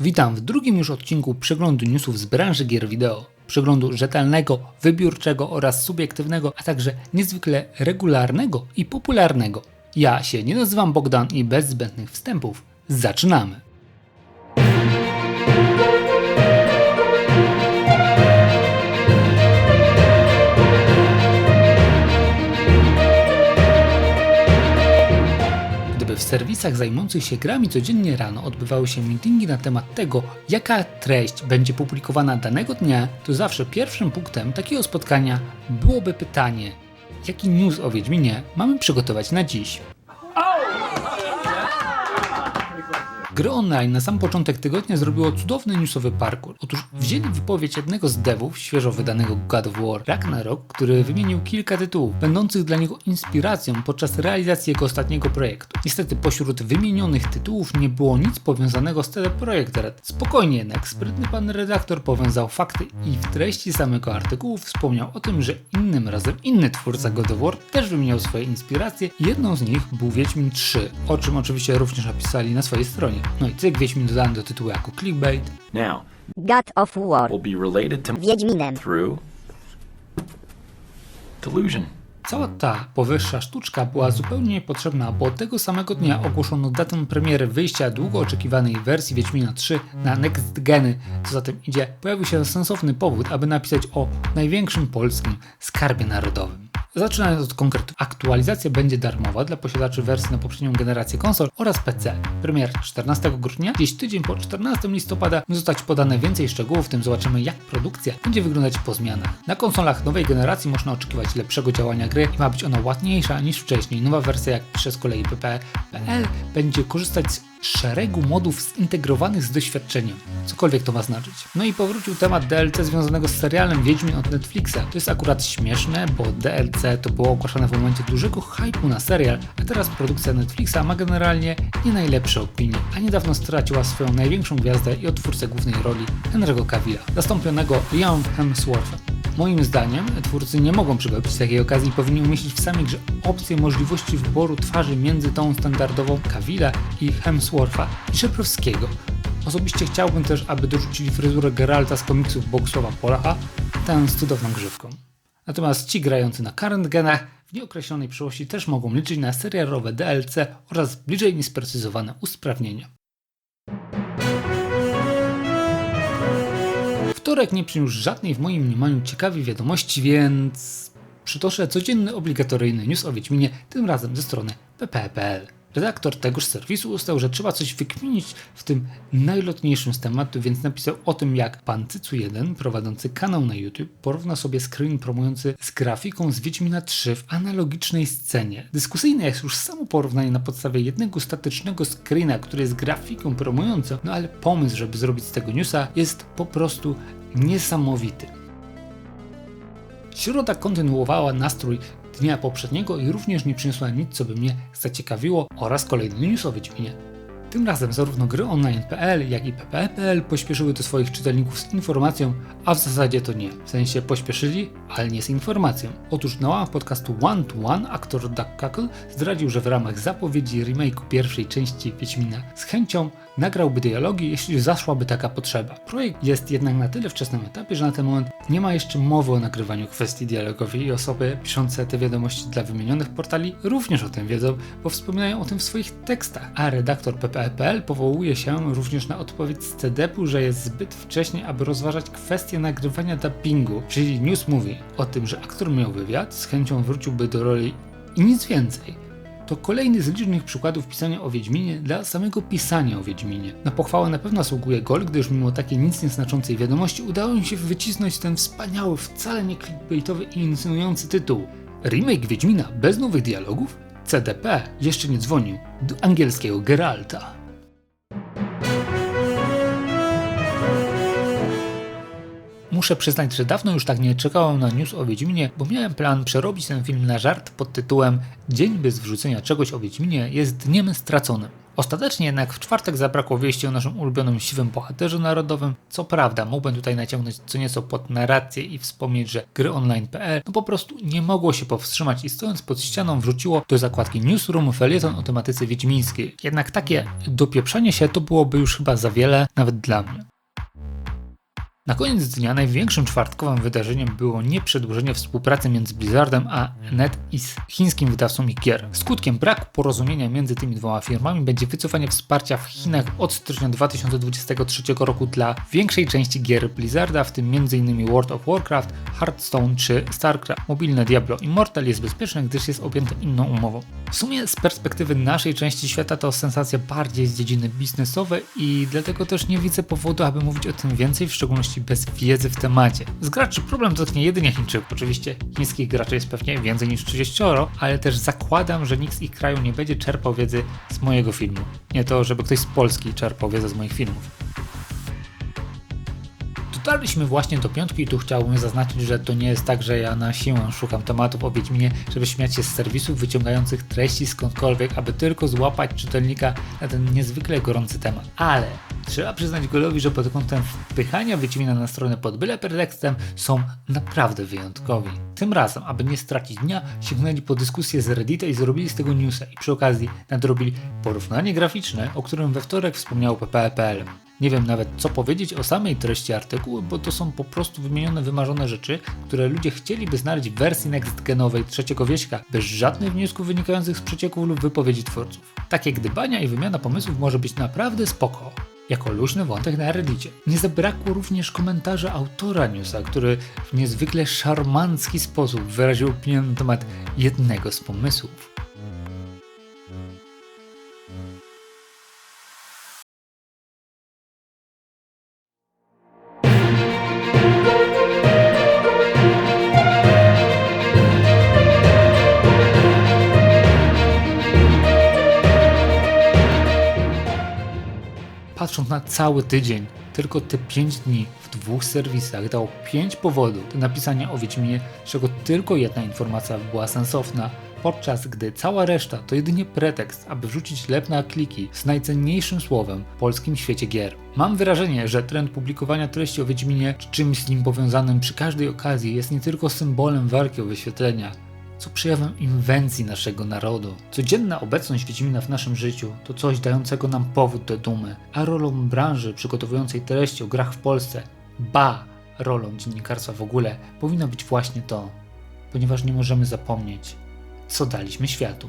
Witam w drugim już odcinku przeglądu newsów z branży gier wideo. Przeglądu rzetelnego, wybiórczego oraz subiektywnego, a także niezwykle regularnego i popularnego. Ja się nie nazywam Bogdan i bez zbędnych wstępów zaczynamy. Serwisach zajmujących się grami codziennie rano odbywały się meetingi na temat tego, jaka treść będzie publikowana danego dnia, to zawsze pierwszym punktem takiego spotkania byłoby pytanie, jaki news o Wiedźminie mamy przygotować na dziś. Gry online na sam początek tygodnia zrobiło cudowny newsowy parkour. Otóż wzięli wypowiedź jednego z devów świeżo wydanego God of War, Ragnarok, który wymienił kilka tytułów, będących dla niego inspiracją podczas realizacji jego ostatniego projektu. Niestety pośród wymienionych tytułów nie było nic powiązanego z CD Projekt Red. Spokojnie jednak, sprytny pan redaktor powiązał fakty i w treści samego artykułu wspomniał o tym, że innym razem inny twórca God of War też wymieniał swoje inspiracje jedną z nich był Wiedźmin 3, o czym oczywiście również napisali na swojej stronie. No i cyk Wiedźmin dodany do tytułu jako clickbait. Now, God of War. will be related to Wiedźminem. through delusion. Cała ta powyższa sztuczka była zupełnie niepotrzebna, bo tego samego dnia ogłoszono datę premiery wyjścia długo oczekiwanej wersji Wiedźmina 3 na Next Geny. Co za tym idzie, pojawił się sensowny powód, aby napisać o największym polskim skarbie narodowym. Zaczynając od konkretu, aktualizacja będzie darmowa dla posiadaczy wersji na poprzednią generację konsol oraz PC. Premier 14 grudnia, gdzieś tydzień po 14 listopada, zostać podane więcej szczegółów, w tym zobaczymy jak produkcja będzie wyglądać po zmianach. Na konsolach nowej generacji można oczekiwać lepszego działania gry i ma być ona ładniejsza niż wcześniej. Nowa wersja, jak pisze z kolei PPE.pl, będzie korzystać z szeregu modów zintegrowanych z doświadczeniem, cokolwiek to ma znaczyć. No i powrócił temat DLC związanego z serialem Wiedźmin od Netflixa. To jest akurat śmieszne, bo DLC to było ogłaszane w momencie dużego hype'u na serial, a teraz produkcja Netflixa ma generalnie nie najlepsze opinie, a niedawno straciła swoją największą gwiazdę i odtwórcę głównej roli Henry'ego Cavilla, zastąpionego Liam Hemsworthem. Moim zdaniem twórcy nie mogą przegapić takiej okazji i powinni umieścić w samej grze opcję możliwości wyboru twarzy między tą standardową Cavilla i Hemswortha i Szeprowskiego. Osobiście chciałbym też, aby dorzucili fryzurę Geralta z komiksów Bogusława Polacha, tę z cudowną grzywką. Natomiast ci grający na current genach w nieokreślonej przyszłości też mogą liczyć na serialowe DLC oraz bliżej niesprecyzowane usprawnienia. Wtorek nie przyniósł żadnej w moim mniemaniu ciekawej wiadomości, więc przytoczę codzienny obligatoryjny news o Wiedźminie, tym razem ze strony pp.pl. Redaktor tegoż serwisu ustał, że trzeba coś wykminić w tym najlotniejszym z tematu, więc napisał o tym, jak pan Cycu1, prowadzący kanał na YouTube, porówna sobie screen promujący z grafiką z Wiedźmina 3 w analogicznej scenie. Dyskusyjne jest już samo porównanie na podstawie jednego statycznego screena, który jest grafiką promującą, no ale pomysł, żeby zrobić z tego newsa jest po prostu niesamowity. Środa kontynuowała nastrój dnia poprzedniego i również nie przyniosła nic, co by mnie zaciekawiło oraz kolejny news o Wiedźminie. Tym razem zarówno gry online.pl, jak i pp.pl pośpieszyły do swoich czytelników z informacją, a w zasadzie to nie. W sensie pośpieszyli, ale nie z informacją. Otóż na łamach podcastu One to One aktor Doug Cackle zdradził, że w ramach zapowiedzi remake'u pierwszej części Wiedźmina z chęcią nagrałby dialogi, jeśli zaszłaby taka potrzeba. Projekt jest jednak na tyle wczesnym etapie, że na ten moment nie ma jeszcze mowy o nagrywaniu kwestii dialogowej i osoby piszące te wiadomości dla wymienionych portali również o tym wiedzą, bo wspominają o tym w swoich tekstach. A redaktor pp.pl powołuje się również na odpowiedź z CDP-u, że jest zbyt wcześnie, aby rozważać kwestię nagrywania dubbingu, czyli news mówi o tym, że aktor miał wywiad, z chęcią wróciłby do roli i nic więcej to kolejny z licznych przykładów pisania o Wiedźminie dla samego pisania o Wiedźminie. Na pochwałę na pewno zasługuje Gol, gdyż mimo takiej nic nieznaczącej wiadomości udało im się wycisnąć ten wspaniały, wcale nie clickbaitowy i insynuujący tytuł. Remake Wiedźmina bez nowych dialogów? CDP jeszcze nie dzwonił do angielskiego Geralta. Muszę przyznać, że dawno już tak nie czekałem na news o Wiedźminie, bo miałem plan przerobić ten film na żart pod tytułem Dzień bez wrzucenia czegoś o Wiedźminie jest dniem straconym. Ostatecznie jednak w czwartek zabrakło wieści o naszym ulubionym siwym bohaterze narodowym. Co prawda, mógłbym tutaj naciągnąć co nieco pod narrację i wspomnieć, że gry online.pl no po prostu nie mogło się powstrzymać i stojąc pod ścianą wrzuciło do zakładki Newsroom felieton o tematyce wiedźmińskiej. Jednak takie dopieprzanie się to byłoby już chyba za wiele, nawet dla mnie. Na koniec dnia największym czwartkowym wydarzeniem było nie przedłużenie współpracy między Blizzardem a NetEase, chińskim wydawcą ich gier. Skutkiem braku porozumienia między tymi dwoma firmami będzie wycofanie wsparcia w Chinach od stycznia 2023 roku dla większej części gier Blizzarda, w tym m.in. World of Warcraft, Hearthstone czy StarCraft. Mobilne Diablo Immortal jest bezpieczne, gdyż jest objęte inną umową. W sumie z perspektywy naszej części świata to sensacja bardziej z dziedziny biznesowej i dlatego też nie widzę powodu, aby mówić o tym więcej, w szczególności bez wiedzy w temacie. Z graczy problem dotknie jedynie Chińczyków. Oczywiście chińskich graczy jest pewnie więcej niż 30, ale też zakładam, że nikt z ich kraju nie będzie czerpał wiedzy z mojego filmu. Nie to, żeby ktoś z Polski czerpał wiedzę z moich filmów. Dotarliśmy właśnie do piątki i tu chciałbym zaznaczyć, że to nie jest tak, że ja na siłę szukam tematów o Wiedźminie, żeby śmiać się z serwisów wyciągających treści skądkolwiek, aby tylko złapać czytelnika na ten niezwykle gorący temat. Ale trzeba przyznać Golowi, że pod kątem wpychania Wiedźmina na stronę pod byle pretekstem są naprawdę wyjątkowi. Tym razem, aby nie stracić dnia, sięgnęli po dyskusję z Reddita i zrobili z tego newsa i przy okazji nadrobili porównanie graficzne, o którym we wtorek wspomniał PPL. Nie wiem nawet co powiedzieć o samej treści artykułu, bo to są po prostu wymienione wymarzone rzeczy, które ludzie chcieliby znaleźć w wersji next-genowej trzeciego wieśka, bez żadnych wniosków wynikających z przecieków lub wypowiedzi twórców. Takie gdybania i wymiana pomysłów może być naprawdę spoko jako luźny wątek na Reddicie. Nie zabrakło również komentarza autora newsa, który w niezwykle szarmancki sposób wyraził opinię na temat jednego z pomysłów. Patrząc na cały tydzień, tylko te 5 dni w dwóch serwisach dało 5 powodów do napisania o Wiedźminie, z czego tylko jedna informacja była sensowna, podczas gdy cała reszta to jedynie pretekst, aby wrzucić lep na kliki z najcenniejszym słowem w polskim świecie gier. Mam wrażenie, że trend publikowania treści o Wiedźminie czy czymś z nim powiązanym przy każdej okazji jest nie tylko symbolem walki o wyświetlenia, co przejawem inwencji naszego narodu. Codzienna obecność Wiedźmina w naszym życiu to coś dającego nam powód do dumy, a rolą branży przygotowującej treści o grach w Polsce, ba, rolą dziennikarstwa w ogóle, powinno być właśnie to, ponieważ nie możemy zapomnieć, co daliśmy światu.